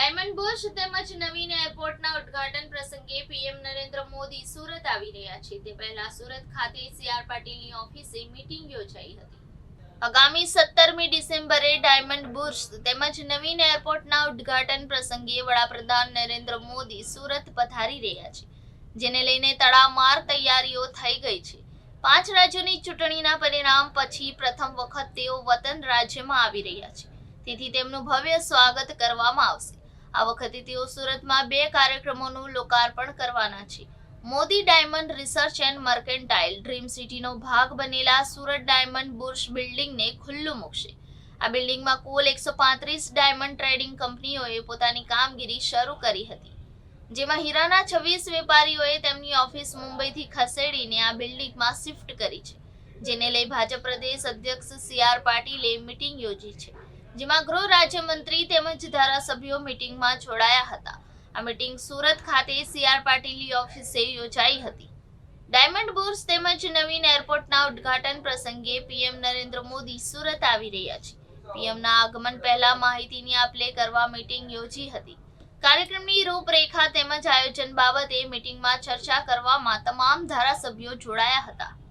Diamond bush તેમજ નવીન એરપોર્ટના ઉદ્ઘાટન પ્રસંગે પીએમ નરેન્દ્ર મોદી સુરત આવી રહ્યા છે. તે પહેલા સુરત ખાતે સીઆર પાટીલની ઓફિસે મીટિંગ યોજાઈ હતી. આગામી સત્તરમી ડિસેમ્બરે ડાયમંડ બુર્સ તેમજ નવીન એરપોર્ટના ઉદ્ઘાટન પ્રસંગે વડાપ્રધાન નરેન્દ્ર મોદી સુરત પધારી રહ્યા છે, જેને લઈને તડામાર તૈયારીઓ થઈ ગઈ છે. પાંચ રાજ્યોની ચૂંટણીના પરિણામ પછી પ્રથમ વખત તેઓ વતન રાજ્યમાં આવી રહ્યા છે. તેથી તેમનું ભવ્ય સ્વાગત કરવામાં આવશે. આ વખતે તેઓ સુરતમાં બે કાર્યક્રમોનું લોકાર્પણ કરવાના છે. Modi diamond research and mercantile dream સિટીનો ભાગ બનેલા સુરત ડાયમંડ બુર્શ બિલ્ડિંગને ખુલ્લું મૂકશે. આ બિલ્ડિંગમાં કુલ એકસો પાંત્રીસ ડાયમંડ ટ્રેડિંગ કંપનીઓએ પોતાની કામગીરી શરૂ કરી હતી. જેમાં હીરાના છવ્વીસ વેપારીઓએ તેમની ઓફિસ મુંબઈથી ખસેડીને આ બિલ્ડિંગમાં શિફ્ટ કરી છે. જેને લઈ ભાજપ પ્રદેશ અધ્યક્ષ સી આર પાટીલે મિટિંગ યોજી છે. જેમાં ગૃહ રાજ્યમંત્રી તેમજ ધારાસભ્યો મીટિંગમાં જોડાયા હતા. આ મીટિંગ સુરત ખાતે સીઆર પાટીલી ઓફિસે યોજાઈ હતી. ડાયમંડ બુર્સ તેમજ નવીન એરપોર્ટના ઉદ્ઘાટન પ્રસંગે પીએમ નરેન્દ્ર મોદી સુરત આવી રહ્યા છે. પીએમના આગમન પહેલા માહિતીની આપલે કરવા મીટિંગ યોજી હતી. કાર્યક્રમની રૂપરેખા તેમજ આયોજન બાબતે મીટિંગમાં ચર્ચા કરવામાં તમામ ધારાસભ્યો જોડાયા હતા.